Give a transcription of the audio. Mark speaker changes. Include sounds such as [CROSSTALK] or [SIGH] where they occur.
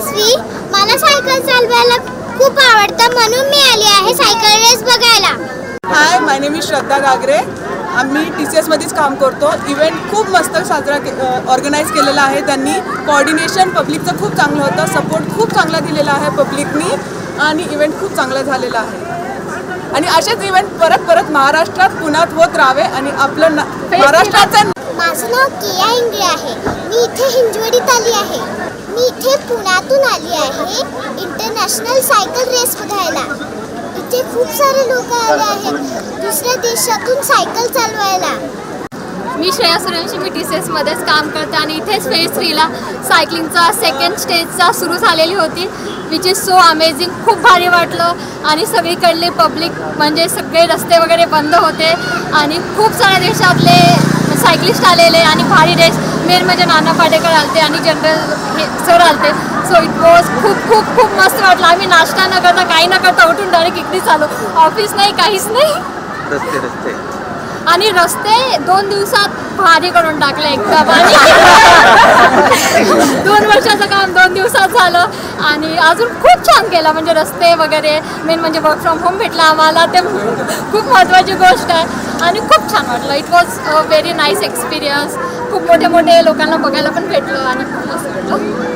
Speaker 1: तेजस्वी मला सायकल चालवायला खूप आवडतं म्हणून मी आली आहे सायकल रेस बघायला.
Speaker 2: Hi my name is Shraddha Gagare. आम्ही टी सी एसमध्येच काम करतो. इव्हेंट खूप मस्त साजरा के ऑर्गनाईज केलेला आहे त्यांनी. कॉर्डिनेशन पब्लिकचं खूप चांगलं होतं. सपोर्ट खूप चांगला दिलेला आहे पब्लिकनी आणि इव्हेंट खूप चांगला झालेला आहे. आणि असेच इव्हेंट परत परत महाराष्ट्रात पुण्यात होत राहावे आणि आपलं ना- महाराष्ट्राचं
Speaker 1: माझं नाव किया इंगळे आहे. मी इथे हिंजवडीत आली आहे. मी इथे पुण्यातून आली आहे. इंटरनॅशनल सायकल रेस बघायला. इथे खूप सारे लोक आले आहेत. दुसऱ्या देशातून सायकल चालवायला.
Speaker 3: मी श्रेया सुरवंशी मी टी सी एसमध्येच काम करते आणि इथेच फेज थ्रीला सायकलिंगचा सेकंड स्टेजचा सुरू झालेली होती विच इज सो अमेझिंग खूप भारी वाटलं. आणि सगळीकडले पब्लिक म्हणजे सगळे रस्ते वगैरे बंद होते. आणि खूप साऱ्या देशातले सायकलिस्ट आलेले आणि भारी रेस मेन म्हणजे नाना पाटेकर आलते आणि जनरल हे सर आलते. सो इट वॉज खूप खूप खूप मस्त वाटलं. आम्ही नाश्ता न करता काही न करता उठून डायरेक्ट इकडेच आलो ऑफिस नाही काहीच नाही.
Speaker 4: रस्ते रस्ते.
Speaker 3: आणि रस्ते दोन दिवसात भारी करून टाकले एकदम. आणि [LAUGHS] दोन वर्षाचं काम दोन दिवसात झालं. आणि अजून खूप छान केलं म्हणजे रस्ते वगैरे मेन म्हणजे वर्क फ्रॉम होम भेटलं आम्हाला. ते खूप महत्त्वाची गोष्ट आहे. आणि खूप छान वाटलं. It was a very nice experience खूप मोठे मोठे लोकांना बघायला पण भेटलं आणि खूप मस्त वाटलं.